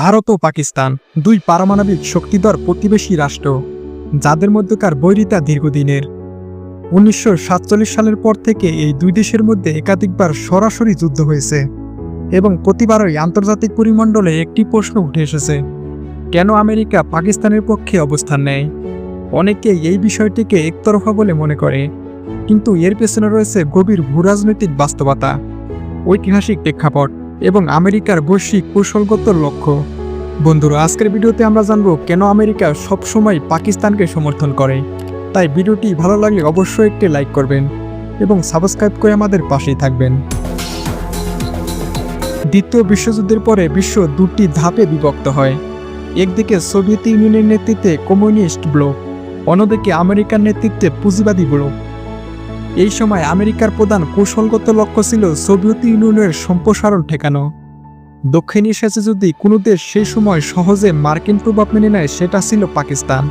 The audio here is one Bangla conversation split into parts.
ভারত ও পাকিস্তান দুই পারমাণবিক শক্তিধর প্রতিবেশী রাষ্ট্র, যাদের মধ্যকার বৈরিতা দীর্ঘদিনের। উনিশশো সাতচল্লিশ সালের পর থেকে এই দুই দেশের মধ্যে একাধিকবার সরাসরি যুদ্ধ হয়েছে এবং প্রতিবারই আন্তর্জাতিক পরিমণ্ডলে একটি প্রশ্ন উঠে এসেছে, কেন আমেরিকা পাকিস্তানের পক্ষে অবস্থান নেয়? অনেকে এই বিষয়টিকে একতরফা বলে মনে করে, কিন্তু এর পেছনে রয়েছে গভীর ভূরাজনৈতিক বাস্তবতা, ঐতিহাসিক প্রেক্ষাপট এবং আমেরিকার বৈশ্বিক কৌশলগত লক্ষ্য। বন্ধুরা, আজকের ভিডিওতে আমরা জানব কেন আমেরিকা সবসময় পাকিস্তানকে সমর্থন করে। তাই ভিডিওটি ভালো লাগলে অবশ্যই একটি লাইক করবেন এবং সাবস্ক্রাইব করে আমাদের পাশেই থাকবেন। দ্বিতীয় বিশ্বযুদ্ধের পরে বিশ্ব দুটি ধাপে বিভক্ত হয়। একদিকে সোভিয়েত ইউনিয়নের নেতৃত্বে কমিউনিস্ট ব্লক, অন্যদিকে আমেরিকার নেতৃত্বে পুঁজিবাদী ব্লক। এই সময় আমেরিকার প্রধান কৌশলগত লক্ষ্য ছিল সোভিয়েত ইউনিয়নের সম্প্রসারণ ঠেকানো। দক্ষিণ এশিয়াতে যদি কোনো দেশ সেই সময় সহজে মার্কিন প্রভাব মেনে নেয়, সেটা ছিল পাকিস্তান।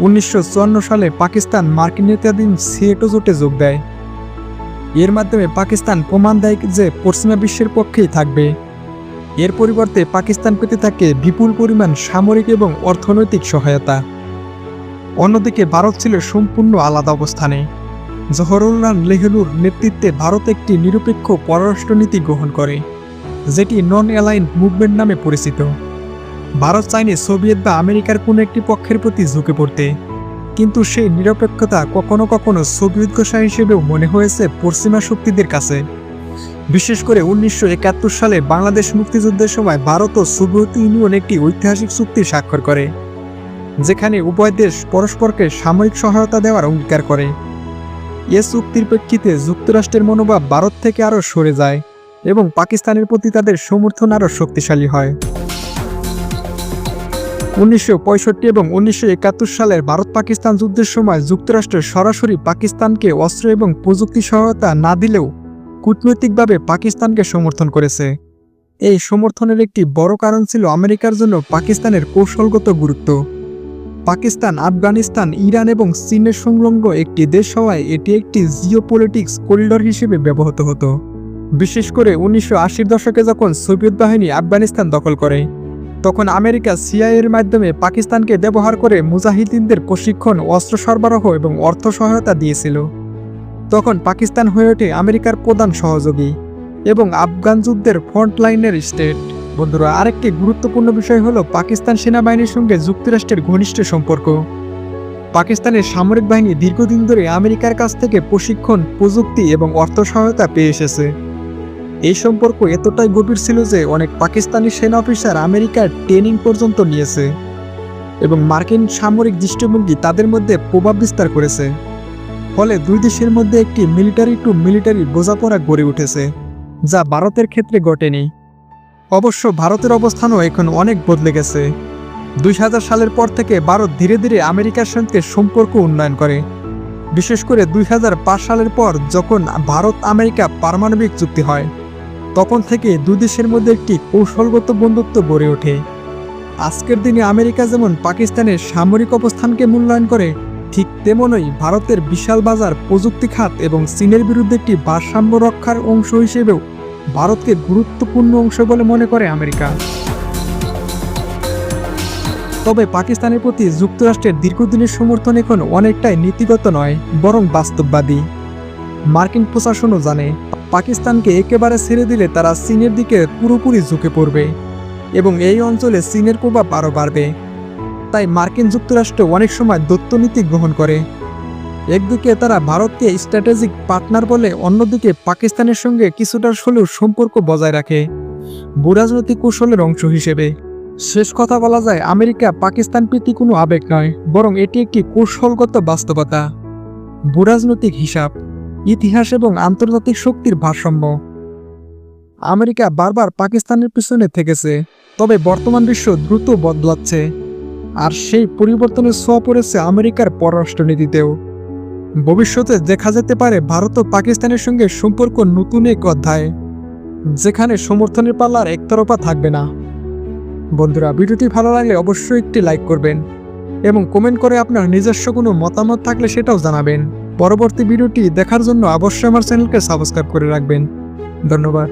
উনিশশো চুয়ান্ন সালে পাকিস্তান মার্কিন নেতাধীন সিয়েটো জোটে যোগ দেয়। এর মাধ্যমে পাকিস্তান প্রমাণ দেয় যে পশ্চিমা বিশ্বের পক্ষেই থাকবে। এর পরিবর্তে পাকিস্তান পেতে থাকে বিপুল পরিমাণ সামরিক এবং অর্থনৈতিক সহায়তা। অন্যদিকে ভারত ছিল সম্পূর্ণ আলাদা অবস্থানে। জহরুল্লাহ নেহরুর নেতৃত্বে ভারত একটি নিরপেক্ষ পররাষ্ট্রনীতি গ্রহণ করে। যেটি নন অ্যালাইন মুভমেন্ট নামে পরিচিত। ভারত, চাইনি, সোভিয়েত বা আমেরিকার কোনো একটি পক্ষের প্রতি ঝুঁকে পড়তে। কিন্তু সেই নিরপেক্ষতা কখনো কখনো সোভিয়েত গোসা হিসেবেও মনে হয়েছে পশ্চিমা শক্তিদের কাছে। বিশেষ করে উনিশশো একাত্তর সালে বাংলাদেশ মুক্তিযুদ্ধের সময় ভারত ও সোভিয়েত ইউনিয়ন একটি ঐতিহাসিক চুক্তি স্বাক্ষর করে, যেখানে উভয় দেশ পরস্পরকে সামরিক সহায়তা দেওয়ার অঙ্গীকার করে। এ চুক্তির প্রেক্ষিতে যুক্তরাষ্ট্রের মনোভাব ভারত থেকে আরও সরে যায়। এবং পাকিস্তানের প্রতি তাদের সমর্থন আরও শক্তিশালী হয়। উনিশশো পঁয়ষট্টি এবং উনিশশো সালের ভারত পাকিস্তান যুদ্ধের সময় যুক্তরাষ্ট্র সরাসরি পাকিস্তানকে অস্ত্র এবং প্রযুক্তি সহায়তা না দিলেও কূটনৈতিকভাবে পাকিস্তানকে সমর্থন করেছে। এই সমর্থনের একটি বড় কারণ ছিল আমেরিকার জন্য পাকিস্তানের কৌশলগত গুরুত্ব। পাকিস্তান, আফগানিস্তান, ইরান এবং চীনের সংলগ্ন একটি দেশ হওয়ায় এটি একটি জিওপলিটিক্স করিডর হিসেবে ব্যবহৃত হতো। বিশেষ করে উনিশশো দশকে যখন সোভিয়েত বাহিনী আফগানিস্তান দখল করে, তখন আমেরিকা সিআইএর মাধ্যমে পাকিস্তানকে ব্যবহার করে মুজাহিদিনদের প্রশিক্ষণ, অস্ত্র সরবরাহ এবং অর্থ সহায়তা দিয়েছিল। তখন পাকিস্তান হয়ে ওঠে আমেরিকার প্রধান সহযোগী এবং আফগান যুদ্ধের ফ্রন্টলাইনের স্টেট। বন্ধুরা, আরেকটি গুরুত্বপূর্ণ বিষয় হলো পাকিস্তান সেনাবাহিনীর সঙ্গে যুক্তরাষ্ট্রের ঘনিষ্ঠ সম্পর্ক। পাকিস্তানের সামরিক বাহিনী দীর্ঘদিন ধরে আমেরিকার কাছ থেকে প্রশিক্ষণ, প্রযুক্তি এবং অর্থ সহায়তা পেয়ে এসেছে। এই সম্পর্ক এতটাই গভীর ছিল যে অনেক পাকিস্তানি সেনা অফিসার আমেরিকার ট্রেনিং পর্যন্ত নিয়েছে এবং মার্কিন সামরিক দৃষ্টিভঙ্গি তাদের মধ্যে প্রভাব বিস্তার করেছে। ফলে দুই দেশের মধ্যে একটি মিলিটারি টু মিলিটারি বোঝাপড়া গড়ে উঠেছে, যা ভারতের ক্ষেত্রে ঘটেনি। অবশ্য ভারতের অবস্থানও এখন অনেক বদলে গেছে। দুই হাজার সালের পর থেকে ভারত ধীরে ধীরে আমেরিকার সঙ্গে সম্পর্ক উন্নয়ন করে। বিশেষ করে দুই হাজার পাঁচ সালের পর যখন ভারত আমেরিকা পারমাণবিক চুক্তি হয় তখন থেকে দুই দেশের মধ্যে একটি কৌশলগত বন্ধুত্ব গড়ে ওঠে। আজকের দিনে আমেরিকা যেমন পাকিস্তানের সামরিক অবস্থানকে মূল্যায়ন করে, ঠিক তেমনই ভারতের বিশাল বাজার প্রযুক্তি খাত এবং চীনের বিরুদ্ধে একটি ভারসাম্য রক্ষার অংশ হিসেবেও ভারতকে গুরুত্বপূর্ণ অংশ বলে মনে করে আমেরিকা। তবে পাকিস্তানের প্রতি যুক্তরাষ্ট্রের দীর্ঘদিনের সমর্থন এখন অনেকটাই নীতিগত নয়, বরং বাস্তববাদী। মার্কিন প্রশাসনও জানে পাকিস্তানকে একেবারে ছেড়ে দিলে তারা চীনের দিকে পুরোপুরি ঝুঁকে পড়বে এবং এই অঞ্চলে চীনের প্রভাব আরও বাড়বে। তাই মার্কিন যুক্তরাষ্ট্র অনেক সময় দত্তনীতি গ্রহণ করে। একদিকে তারা ভারতকে স্ট্র্যাটেজিক পার্টনার বলে, অন্যদিকে পাকিস্তানের সঙ্গে কিছুটা হলেও সম্পর্ক বজায় রাখে। ভূরাজনৈতিক কৌশলের অংশ হিসেবে। শেষ কথা বলা যায়, আমেরিকা পাকিস্তান প্রীতি কোনো আবেগ নয়, বরং এটি একটি কৌশলগত বাস্তবতা। ভূরাজনৈতিক হিসাব। ইতিহাস এবং আন্তর্জাতিক শক্তির ভারসাম্য। আমেরিকা বারবার পাকিস্তানের পিছনে থেকেছে, তবে বর্তমান বিশ্ব দ্রুত বদলাচ্ছে, আর সেই পরিবর্তনের ছোঁয়া পড়েছে আমেরিকার পররাষ্ট্রনীতিতেও। ভবিষ্যতে দেখা যেতে পারে ভারত ও পাকিস্তানের সঙ্গে সম্পর্ক নতুন এক অধ্যায়, যেখানে সমর্থনের পাল্লার একতরফা থাকবে না। বন্ধুরা, ভিডিওটি ভালো লাগলে অবশ্যই একটি লাইক করবেন এবং কমেন্ট করে আপনার নিজস্ব কোনো মতামত থাকলে সেটাও জানাবেন। পরবর্তী ভিডিওটি দেখার জন্য অবশ্যই আমার চ্যানেলকে সাবস্ক্রাইব করে রাখবেন। ধন্যবাদ।